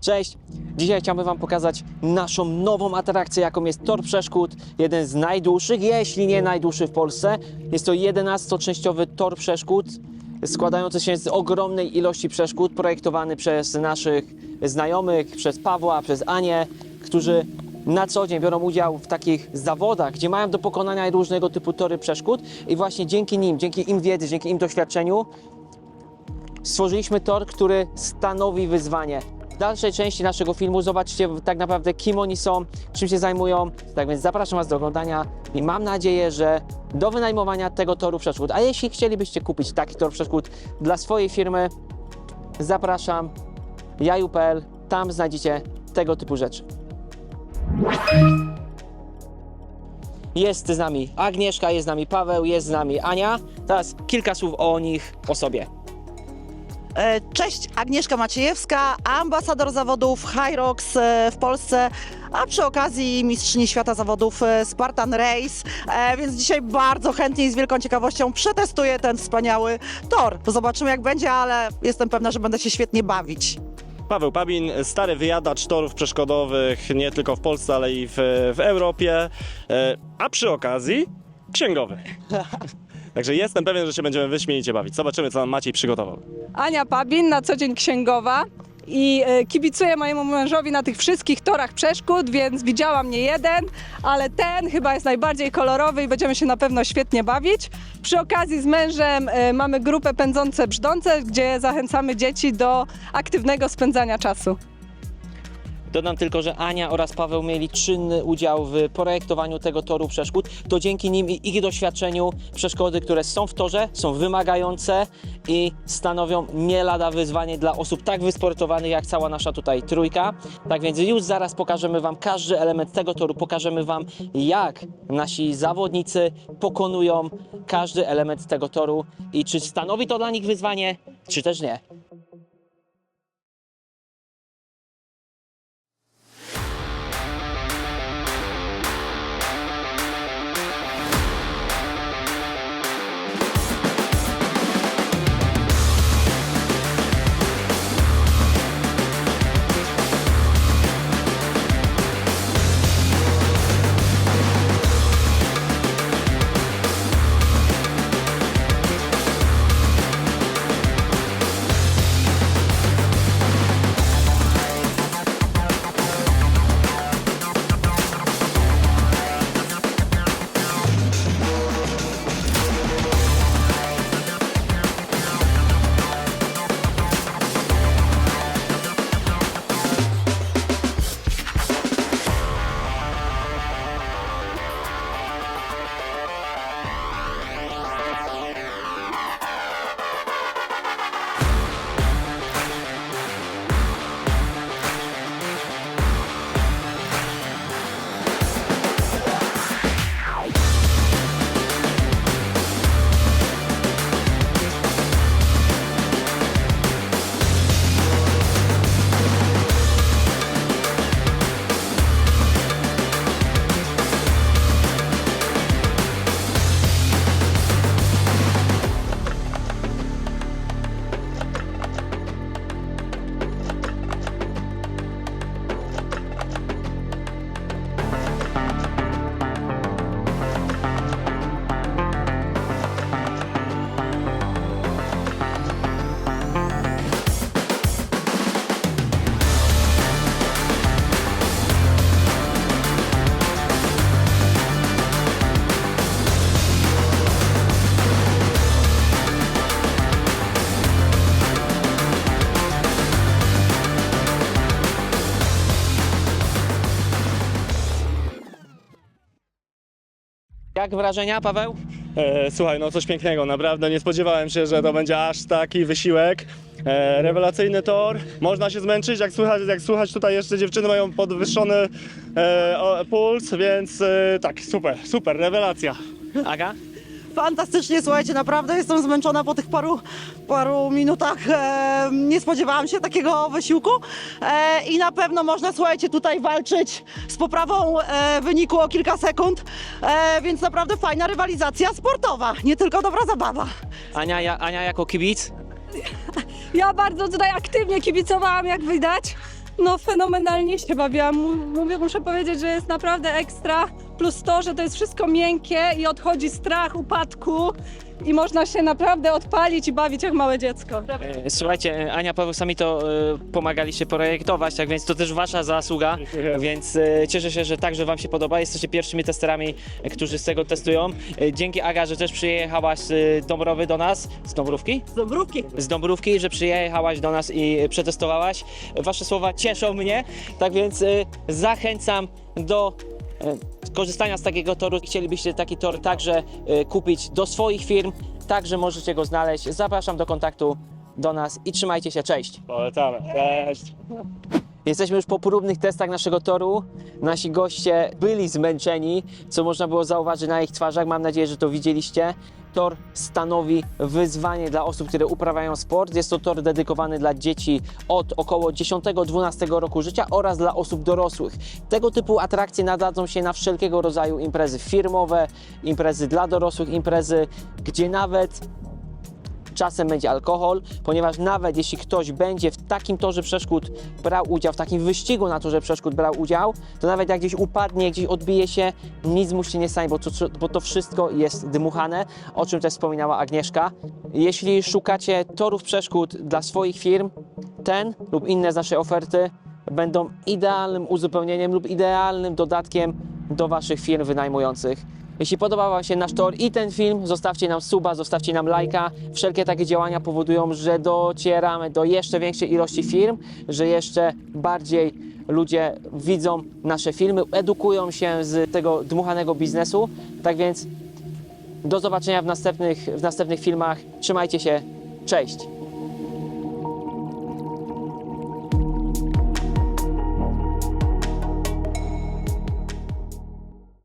Cześć! Dzisiaj chciałbym Wam pokazać naszą nową atrakcję, jaką jest Tor Przeszkód. Jeden z najdłuższych, jeśli nie najdłuższy w Polsce. Jest to 11-częściowy tor przeszkód, składający się z ogromnej ilości przeszkód, projektowany przez naszych znajomych, przez Pawła, przez Anię, którzy na co dzień biorą udział w takich zawodach, gdzie mają do pokonania różnego typu tory przeszkód i właśnie dzięki nim, dzięki im wiedzy, dzięki im doświadczeniu stworzyliśmy tor, który stanowi wyzwanie. Dalszej części naszego filmu zobaczcie tak naprawdę kim oni są, czym się zajmują. Tak więc zapraszam Was do oglądania i mam nadzieję, że do wynajmowania tego toru przeszkód. A jeśli chcielibyście kupić taki tor przeszkód dla swojej firmy, zapraszam jaju.pl, tam znajdziecie tego typu rzeczy. Jest z nami Agnieszka, jest z nami Paweł, jest z nami Ania. Teraz kilka słów o nich, o sobie. E, Cześć, Agnieszka Maciejewska, ambasador zawodów Hyrox e, w Polsce, a przy okazji mistrzyni świata zawodów e, Spartan Race, więc dzisiaj bardzo chętnie i z wielką ciekawością przetestuję ten wspaniały tor. Zobaczymy jak będzie, ale jestem pewna, że będę się świetnie bawić. Paweł Pabin, stary wyjadacz torów przeszkodowych nie tylko w Polsce, ale i w, w Europie, a przy okazji księgowy. Także jestem pewien, że się będziemy wyśmienicie bawić. Zobaczymy, co nam Maciej przygotował. Ania Pabin, na co dzień księgowa i e, kibicuję mojemu mężowi na tych wszystkich torach przeszkód, więc widziałam nie jeden, ale ten chyba jest najbardziej kolorowy i będziemy się na pewno świetnie bawić. Przy okazji z mężem e, mamy grupę Pędzące Brzdące, gdzie zachęcamy dzieci do aktywnego spędzania czasu. Dodam tylko, że Ania oraz Paweł mieli czynny udział w projektowaniu tego toru przeszkód. To dzięki nim i ich doświadczeniu przeszkody, które są w torze, są wymagające i stanowią nie lada wyzwanie dla osób tak wysportowanych jak cała nasza tutaj trójka. Tak więc już zaraz pokażemy Wam każdy element tego toru, pokażemy Wam jak nasi zawodnicy pokonują każdy element tego toru i czy stanowi to dla nich wyzwanie, czy też nie. Jak wrażenia, Paweł? E, słuchaj, no coś pięknego, naprawdę nie spodziewałem się, że to będzie aż taki wysiłek. E, rewelacyjny tor, można się zmęczyć, jak słuchać, jak słuchać tutaj jeszcze dziewczyny mają podwyższony e, o, puls, więc e, tak, super, super, rewelacja. Aga? Fantastycznie, słuchajcie, naprawdę jestem zmęczona po tych paru, paru minutach. E, nie spodziewałam się takiego wysiłku e, i na pewno można, słuchajcie, tutaj walczyć z poprawą e, wyniku o kilka sekund, e, więc naprawdę fajna rywalizacja sportowa, nie tylko dobra zabawa. Ania, ja, Ania jako kibic? Ja bardzo tutaj aktywnie kibicowałam, jak widać. No fenomenalnie się bawiłam. Mu- Mówię, muszę powiedzieć, że jest naprawdę ekstra. Plus to, że to jest wszystko miękkie i odchodzi strach upadku i można się naprawdę odpalić i bawić jak małe dziecko. E, Słuchajcie, Ania, Paweł, sami to e, pomagaliście projektować, tak więc to też wasza zasługa, więc e, cieszę się, że także wam się podoba. Jesteście pierwszymi testerami, e, którzy z tego testują. E, Dzięki Aga, że też przyjechałaś z Dąbrowy do nas, z Dąbrówki? Z Dąbrówki. z Dąbrówki, że przyjechałaś do nas i przetestowałaś. Wasze słowa cieszą mnie, tak więc y, zachęcam do korzystania z takiego toru. Chcielibyście taki tor także y, kupić do swoich firm, także możecie go znaleźć. Zapraszam do kontaktu do nas i trzymajcie się, cześć! Polecamy. Cześć. Jesteśmy już po próbnych testach naszego toru. Nasi goście byli zmęczeni, co można było zauważyć na ich twarzach. Mam nadzieję, że to widzieliście. Tor stanowi wyzwanie dla osób, które uprawiają sport. Jest to tor dedykowany dla dzieci od około 10-12 roku życia oraz dla osób dorosłych. Tego typu atrakcje nadadzą się na wszelkiego rodzaju imprezy firmowe, imprezy dla dorosłych, imprezy, gdzie nawet czasem będzie alkohol, ponieważ nawet jeśli ktoś będzie w takim torze przeszkód brał udział, w takim wyścigu na torze przeszkód brał udział, to nawet jak gdzieś upadnie, gdzieś odbije się, nic mu się nie stanie, bo to, bo to wszystko jest dmuchane, o czym też wspominała Agnieszka. Jeśli szukacie torów przeszkód dla swoich firm, ten lub inne z naszej oferty będą idealnym uzupełnieniem lub idealnym dodatkiem do Waszych firm wynajmujących. Jeśli podobał Wam się nasz tor i ten film, zostawcie nam suba, zostawcie nam lajka. Wszelkie takie działania powodują, że docieramy do jeszcze większej ilości firm, że jeszcze bardziej ludzie widzą nasze filmy, edukują się z tego dmuchanego biznesu. Tak więc do zobaczenia w następnych, w następnych filmach. Trzymajcie się. Cześć!